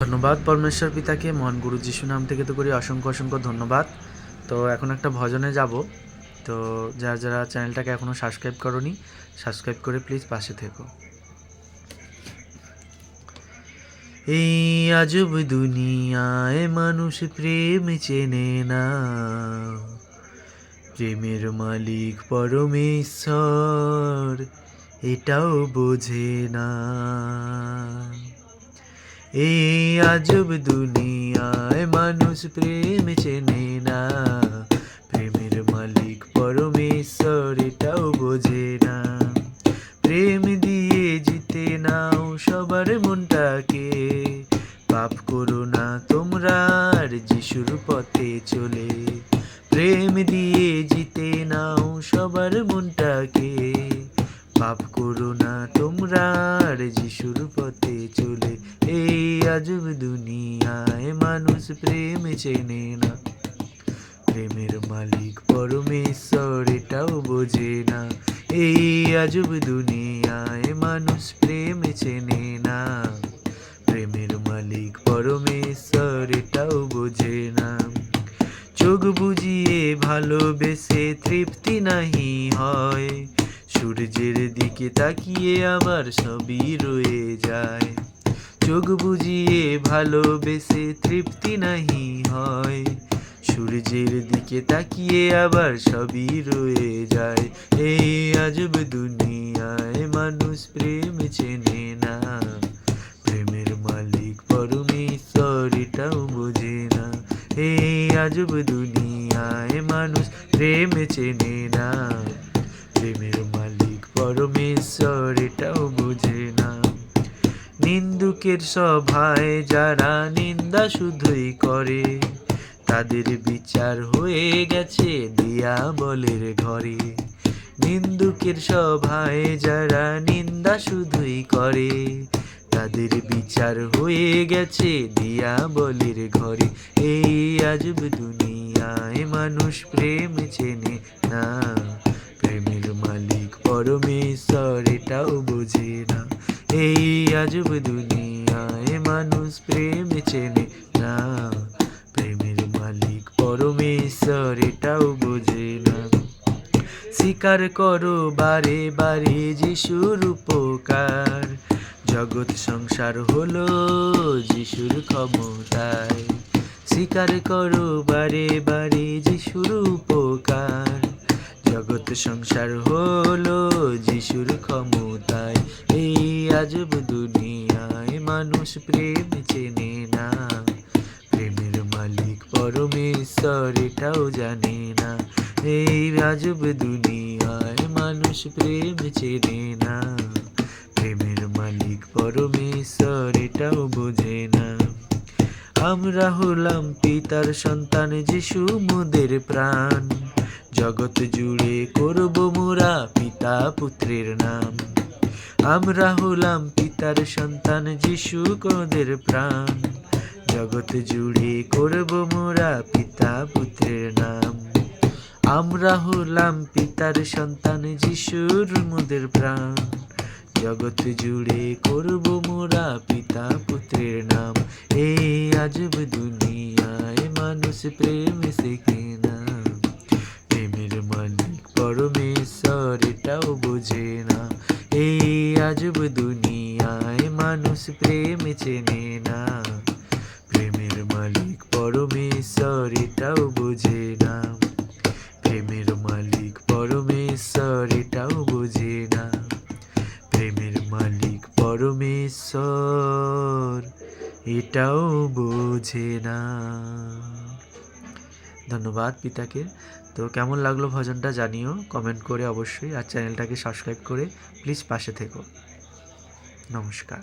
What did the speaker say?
ধন্যবাদ পরমেশ্বর পিতাকে, মহান গুরু যিশু নাম থেকে তো করি অসংখ্য অসংখ্য ধন্যবাদ। তো এখন একটা ভজনে যাব। তো যারা যারা চ্যানেলটাকে এখনও সাবস্ক্রাইব করনি, সাবস্ক্রাইব করে প্লিজ পাশে থেকো। এই আজব দুনিয়ায় মানুষ প্রেম চেনে না। প্রেমের মালিক পরমেশ্বর, এটাও বোঝে না। এই আজব দুনিয়ায় মানুষ প্রেম চেনে না। প্রেমের মালিক পরমেশ্বর, এটাও বোঝে না। প্রেম দিয়ে জিতে নাও সবার মনটাকে। পাপ করো না তোমরা যিশুর পথে চলে। প্রেম দিয়ে জিতে নাও সবার মনটাকে। পাপ করো না তোমরা যিশুর পথে চলে। এই আজব দুনিয়ায় মানুষ প্রেম চেনে না। প্রেমের মালিক পরমেশ্বর, এটাও বোঝে না। এই আজব দুনিয়ায় মানুষ প্রেম চেনে না। প্রেমের মালিক পরমেশ্বর, এটাও বোঝে না। চোখ বুঝিয়ে ভালোবেসে তৃপ্তি নাহি হয়। সূর্যের দিকে তাকিয়ে আবার সবই রয়ে যায়। চোখ বুঝিয়ে ভালোবেসে তৃপ্তি নাহি হয়। সূর্যের দিকে তাকিয়ে আবার সবই রয়ে যায়। এই আজব দুনিয়ায় মানুষ প্রেম চেনে না। প্রেমের মালিক পরমেশ্বর, এটাও বোঝে না। এই আজব দুনিয়ায় মানুষ প্রেম চেনে না। প্রেমের মালিক পরমেশ্বর, এটাও বোঝে না। নিন্দুকের সভায় যারা নিন্দা শুধুই করে, তাদের বিচার হয়ে গেছে দিয়া বলের ঘরে। নিন্দুকের সভায় যারা নিন্দা শুধুই করে, তাদের বিচার হয়ে গেছে দিয়া বলের ঘরে। এই আজব দুনিয়ায় মানুষ প্রেম চেনে না, প্রেমের মালিক পরমেশ্বর এটাও বোঝে না। এই আজব দুনিয়ায় মানুষ প্রেম চেনে না। প্রেমের মালিক পরমেশ্বর, এটাও বোঝে না। স্বীকার করো, বারে বারে যিশুর উপকার। জগৎ সংসার হলো যিশুর ক্ষমতায়। স্বীকার করো, বারে বারে যিশুর উপকার। জগৎ সংসার হলো যিশুর ক্ষমতায়। এই আজব দুনিয়ায় মানুষ প্রেম চেনে না। প্রেমের মালিক পরমেশ্বর, এটাও জানে না। এই আজব দুনিয়ায় মানুষ প্রেম চেনে না। প্রেমের মালিক পরমেশ্বর, এটাও বোঝে না। আমরা হলাম পিতার সন্তান, যিশু মোদের প্রাণ। জগৎ জুড়ে করব মোরা পিতা পুত্রের নাম। আমরা হলাম পিতার সন্তান যিশু কোদের প্রাণ। জগৎ জুড়ে করব মোরা পিতা পুত্রের নাম। আমরা হলাম পিতার সন্তান যিশুর মোদের প্রাণ। জগৎ জুড়ে করব মোরা পিতা পুত্রের নাম। এই আজব দুনিয়ায় মানুষ প্রেম শেখে এটাও বোঝে না। এই আজব দুনিয়ায় মানুষ প্রেম চেনে না। প্রেমের মালিক পরমেশ্বর, এটাও বোঝে না। প্রেমের মালিক পরমেশ্বর, এটাও বোঝে না। প্রেমের মালিক পরমেশ্বর, এটাও বোঝে না। ধন্যবাদ পিতাকে। তো কেমন লাগল ভজনটা জানিও কমেন্ট করে অবশ্যই। আর চ্যানেলটাকে সাবস্ক্রাইব করে প্লিজ পাশে থেকো। নমস্কার।